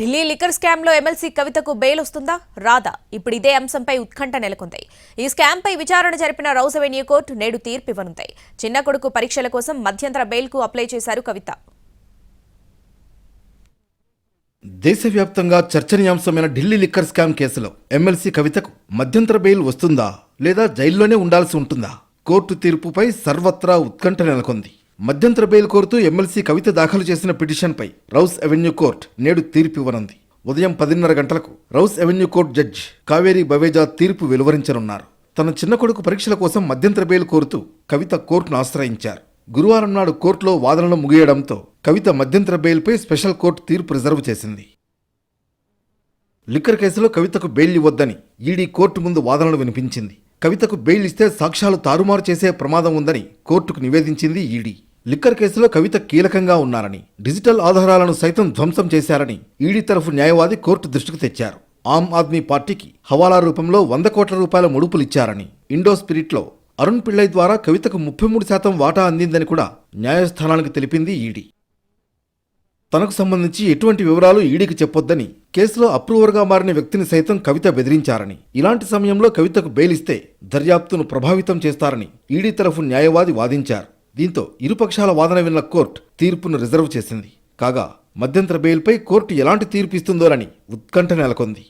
Delhi liquor స్కామ్లో MLC కవితకు bail వస్తుందా? రాదా. ఇప్పుడు ఇదే అంశంపై ఉత్కంఠ నెలకొంది. ఈ స్కామ్ పై విచారణ జరిపిన రౌస్ అవెన్యూ కోర్టు నేడు తీర్పు ఇవ్వనుంది. చిన్న కొడుకు పరీక్షల కోసం మధ్యంతర బెయిల్కు అప్లై చేశారు కవిత. దేశవ్యాప్తంగా చర్చనీయాంశమైన ఢిల్లీ లిక్కర్ స్కామ్ కేసులో ఎమ్మెల్సీ కవితకు మధ్యంతర బెయిల్ వస్తుందా? లేదా జైల్లోనే ఉండాల్సి ఉంటుందా? కోర్టు తీర్పుపై సర్వత్రా ఉత్కంఠ నెలకొంది. మధ్యంతర బెయిల్ కోరుతూ ఎమ్మెల్సీ కవిత దాఖలు చేసిన పిటిషన్పై రౌస్ అవెన్యూ కోర్టు నేడు తీర్పు ఇవ్వనుంది. ఉదయం పదిన్నర గంటలకు Rouse Avenue court judge Kaveri Baweja తీర్పు వెలువరించనున్నారు. తన చిన్న కొడుకు పరీక్షల కోసం మధ్యంతర బెయిల్ కోరుతూ కవిత కోర్టును ఆశ్రయించారు. గురువారం నాడు కోర్టులో వాదనలు ముగియడంతో కవిత మధ్యంతర బెయిల్పై స్పెషల్ కోర్టు తీర్పు రిజర్వ్ చేసింది. లిక్కర్ కేసులో కవితకు బెయిల్ ఇవ్వొద్దని ఈడీ కోర్టు ముందు వాదనలు వినిపించింది. కవితకు బెయిల్ ఇస్తే సాక్ష్యాలు తారుమారు చేసే ప్రమాదం ఉందని కోర్టుకు నివేదించింది ఈడీ. లిక్కర్ కేసులో కవిత కీలకంగా ఉన్నారని డిజిటల్ ఆధారాలను సైతం ధ్వంసం చేశారని ఈడీ తరఫు న్యాయవాది కోర్టు దృష్టికి తెచ్చారు. ఆమ్ ఆద్మీ పార్టీకి హవాలా రూపంలో వంద కోట్ల రూపాయల ముడుపులిచ్చారని ఇండో స్పిరిట్లో అరుణ్ పిళ్ళై ద్వారా కవితకు ముప్పై మూడు శాతం వాటా అందిందని కూడా న్యాయస్థానానికి తెలిపింది ఈడీ. తనకు సంబంధించి ఎటువంటి వివరాలు ఈడీకి చెప్పొద్దని కేసులో అప్రూవర్గా మారిన వ్యక్తిని సైతం కవిత బెదిరించారని ఇలాంటి సమయంలో కవితకు బెయిలిస్తే దర్యాప్తును ప్రభావితం చేస్తారని ఈడీ తరఫు న్యాయవాది వాదించారు. దీంతో ఇరుపక్షాల వాదన విన్న కోర్టు తీర్పును రిజర్వ్ చేసింది. కాగా మధ్యంతర బెయిల్పై కోర్టు ఎలాంటి తీర్పు ఇస్తుందోనని ఉత్కంఠ నెలకొంది.